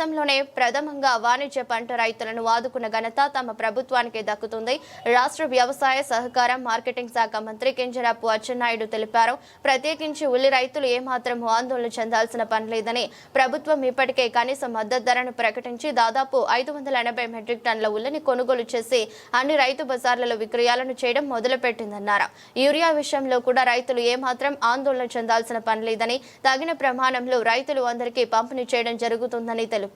దేశంలోనే ప్రథమంగా వాణిజ్య పంట రైతులను ఆదుకున్న ఘనత తమ ప్రభుత్వానికి దక్కుతుంది. రాష్ట్ర వ్యవసాయ సహకార మార్కెటింగ్ శాఖ మంత్రి కింజరాపు అచ్చెన్నాయుడు తెలిపారు. ప్రత్యేకించి ఉల్లి రైతులు ఏమాత్రం ఆందోళన చెందాల్సిన పని లేదని ప్రభుత్వం ఇప్పటికే కనీస మద్దతు ధరను ప్రకటించి దాదాపు ఐదు వందల ఎనభై మెట్రిక్ టన్నుల ఉల్లిని కొనుగోలు చేసి అన్ని రైతు బజార్లలో విక్రయాలను చేయడం మొదలుపెట్టిందన్నారు. యూరియా విషయంలో కూడా రైతులు ఏమాత్రం ఆందోళన చెందాల్సిన పని లేదని తగిన ప్రమాణంలో రైతులు అందరికీ పంపిణీ చేయడం జరుగుతుందని తెలిపారు.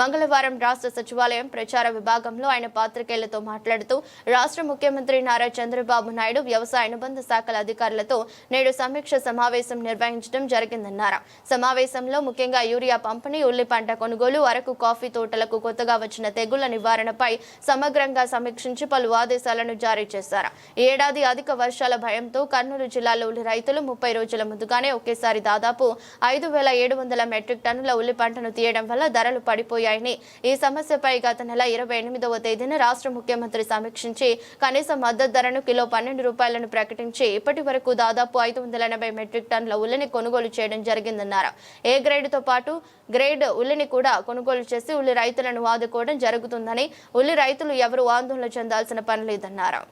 మంగళవారం రాష్ట్ర సచివాలయం ప్రచార విభాగంలో ఆయన పాత్రికేయులతో మాట్లాడుతూ రాష్ట్ర ముఖ్యమంత్రి నారా చంద్రబాబు నాయుడు వ్యవసాయ అనుబంధ శాఖల అధికారులతో నేడు సమీక్ష సమావేశం నిర్వహించడం జరిగిందన్నారు. సమావేశంలో ముఖ్యంగా యూరియా పంపిణీ ఉల్లి పంట కొనుగోలు అరకు కాఫీ తోటలకు కొత్తగా వచ్చిన తెగుళ్ళ నివారణపై సమగ్రంగా సమీక్షించి పలు ఆదేశాలను జారీ చేశారు. ఈ ఏడాది అధిక వర్షాల భయంతో కర్నూలు జిల్లాలో ఉల్లి రైతులు ముప్పై రోజుల ముందుగానే ఒకేసారి దాదాపు ఐదు వేల ఏడు వందల మెట్రిక్ టన్నుల ఉల్లి పంటను తీయడం వల్ల ధర ధరలు పడిపోయాయని. ఈ సమస్యపై గత నెల ఇరవై ఎనిమిదవ తేదీన రాష్ట్ర ముఖ్యమంత్రి సమీక్షించి కనీస మద్దతు ధరను కిలో పన్నెండు రూపాయలను ప్రకటించి ఇప్పటి వరకు దాదాపు ఐదు వందల ఎనభై మెట్రిక్ టన్నుల ఉల్లిని కొనుగోలు చేయడం జరిగిందన్నారు. ఏ గ్రేడ్తో పాటు గ్రేడ్ ఉల్లిని కూడా కొనుగోలు చేసి ఉల్లి రైతులను ఆదుకోవడం జరుగుతుందని ఉల్లి రైతులు ఎవరు ఆందోళన చెందాల్సిన పని లేదన్నారు.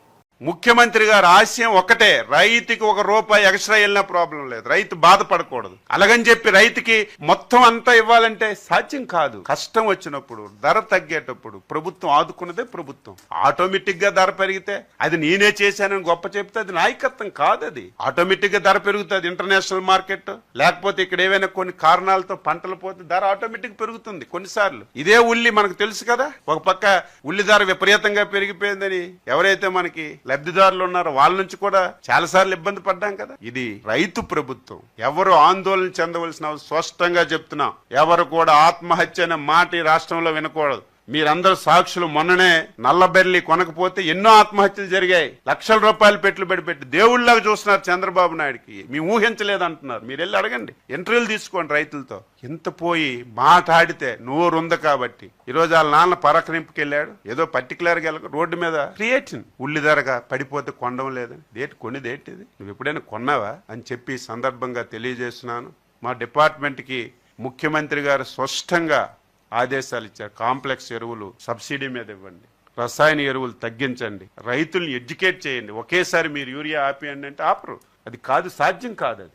ముఖ్యమంత్రి గారు ఆశయం ఒకటే రైతుకి ఒక రూపాయి ఎక్స్ట్రా వెళ్ళినా ప్రాబ్లం లేదు. రైతు బాధపడకూడదు. అలాగని చెప్పి రైతుకి మొత్తం అంతా ఇవ్వాలంటే సాధ్యం కాదు. కష్టం వచ్చినప్పుడు ధర తగ్గేటప్పుడు ప్రభుత్వం ఆదుకున్నదే ప్రభుత్వం. ఆటోమేటిక్గా ధర పెరిగితే అది నేనే చేశానని గొప్ప చెప్తే అది నాయకత్వం కాదు అది ఆటోమేటిక్గా ధర పెరుగుతుంది ఇంటర్నేషనల్ మార్కెట్. లేకపోతే ఇక్కడ ఏవైనా కొన్ని కారణాలతో పంటలు పోతే ధర ఆటోమేటిక్ పెరుగుతుంది కొన్నిసార్లు. ఇదే ఉల్లి మనకు తెలుసు కదా? ఒక పక్క ఉల్లి ధర విపరీతంగా పెరిగిపోయిందని ఎవరైతే మనకి లబ్ధిదారులు ఉన్నారు. వాళ్ళ నుంచి కూడా చాలా సార్లు ఇబ్బంది పడ్డాం కదా. ఇది రైతు ప్రభుత్వం. ఎవరు ఆందోళన చెందవలసిన స్పష్టంగా చెప్తున్నాం. ఎవరు కూడా ఆత్మహత్య అనే మాట ఈ రాష్ట్రంలో వినకూడదు. మీరందరూ సాక్షులు మొన్ననే నల్లబెర్లి కొనకపోతే ఎన్నో ఆత్మహత్యలు జరిగాయి. లక్షల రూపాయలు పెట్టుబడి పెట్టి దేవుళ్ళగా చూస్తున్నారు చంద్రబాబు నాయుడికి. మేము ఊహించలేదంటున్నారు. మీరు వెళ్ళి అడగండి. ఇంటర్వ్యూలు తీసుకోండి రైతులతో. ఇంత పోయి మాట్లాడితే నోరుంది కాబట్టి. ఈరోజు వాళ్ళ నాన్న పరకరింపుకి వెళ్ళాడు. ఏదో పర్టికులర్గా వెళ్ళక రోడ్డు మీద క్రియేటిన్ ఉల్లి ధరగా పడిపోతే కొండం లేదని. దేటి కొనిది దేటిది నువ్వు ఎప్పుడైనా కొన్నావా? అని చెప్పి సందర్భంగా తెలియజేస్తున్నాను. మా డిపార్ట్మెంట్కి ముఖ్యమంత్రి గారు స్పష్టంగా ఆదేశాలు ఇచ్చారు. కాంప్లెక్స్ ఎరువులు సబ్సిడీ మీద ఇవ్వండి. రసాయన ఎరువులు తగ్గించండి. రైతుల్ని ఎడ్యుకేట్ చేయండి. ఒకేసారి మీరు యూరియా ఆపేయండి అంటే ఆపరు. అది కాదు సాధ్యం కాదు అది.